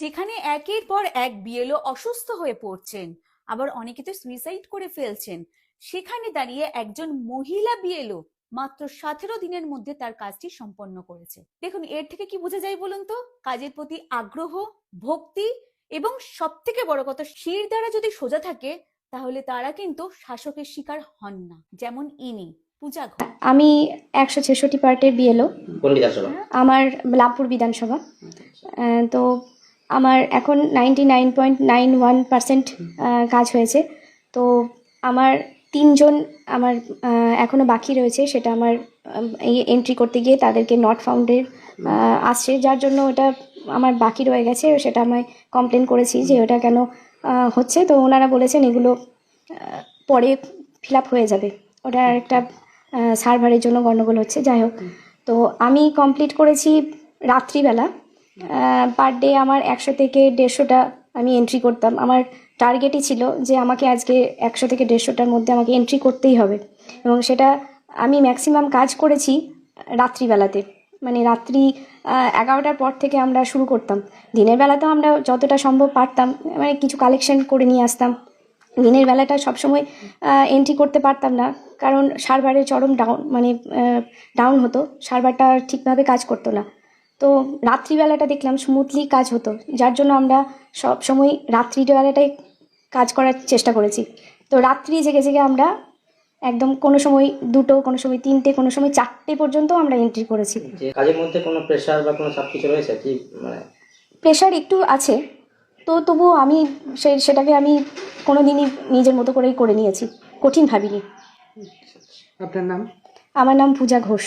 যেখানে একের পর এক বিএলও অসুস্থ হয়ে পড়ছেন আবার অনেকে তো সুইসাইড করে ফেলছেন। সেখানে দাঁড়িয়ে একজন মহিলা বিএলও মাত্র সতেরো দিনের মধ্যে তার কাজটি সম্পন্ন করেছে। দেখুন এর থেকে কি বোঝা যায় বলুন তো? কাজের প্রতি আগ্রহ ভক্তি এবং সব থেকে বড় কথা শির দ্বারা যদি সোজা থাকে তাহলে তারা কিন্তু শাসকের শিকার হন না যেমন ইনি পূজা ঘোষ। আমি একশো ছেষট্টি পার্টের বিএলও বিধানসভা? আমার লাভপুর বিধানসভা। তো আমার এখন ninety nine point nine one percent কাজ হয়েছে। তো আমার তিনজন আমার আহ, এখনও বাকি রয়েছে। সেটা আমার এই এন্ট্রি করতে গিয়ে তাদেরকে নট ফাউন্ডের আসছে। যার জন্য ওটা আমার বাকি রয়ে গেছে। সেটা আমি কমপ্লেন করেছি যে ওটা কেন হচ্ছে। তো ওনারা বলেছেন এগুলো পরে ফিল আপ হয়ে যাবে। ওটা একটা সার্ভারের জন্য গণ্ডগোল হচ্ছে। যাই হোক। তো আমি কমপ্লিট করেছি রাত্রিবেলা। পার ডে আমার একশো থেকে দেড়শোটা আমি এন্ট্রি করতাম। আমার টার্গেটই ছিল যে আমাকে আজকে একশো থেকে দেড়শোটার মধ্যে আমাকে এন্ট্রি করতেই হবে। এবং সেটা আমি ম্যাক্সিমাম কাজ করেছি রাত্রিবেলাতে। মানে রাত্রি এগারোটার পর থেকে আমরা শুরু করতাম। দিনের বেলাতেও আমরা যতটা সম্ভব পারতাম মানে কিছু কালেকশন করে নিয়ে আসতাম। দিনের বেলাটা সবসময় এন্ট্রি করতে পারতাম না। কারণ সার্ভারের চরম ডাউন মানে ডাউন হতো। সার্ভারটা ঠিকভাবে কাজ করতো না। তো রাত্রিবেলাটা দেখলাম স্মুথলি কাজ হতো যার জন্য আমরা সব সময় রাত্রিবেলাটাই কাজ করার চেষ্টা করেছি। তো রাত্রি জেগে জেগে আমরা একদম কোনো সময় দুটো কোনো সময় তিনটে কোনো সময় চারটে পর্যন্ত আমরা এন্ট্রি করেছি। কাজের মধ্যে কোনো প্রেশার বা কোনো চাপ কিছু রয়েছে কি মানে? প্রেশার একটু আছে তো তবুও আমি সে সেটাকে আমি কোনো দিনই নিজের মতো করেই করে নিয়েছি কঠিন ভাবিনি। আপনার নাম? আমার নাম পূজা ঘোষ।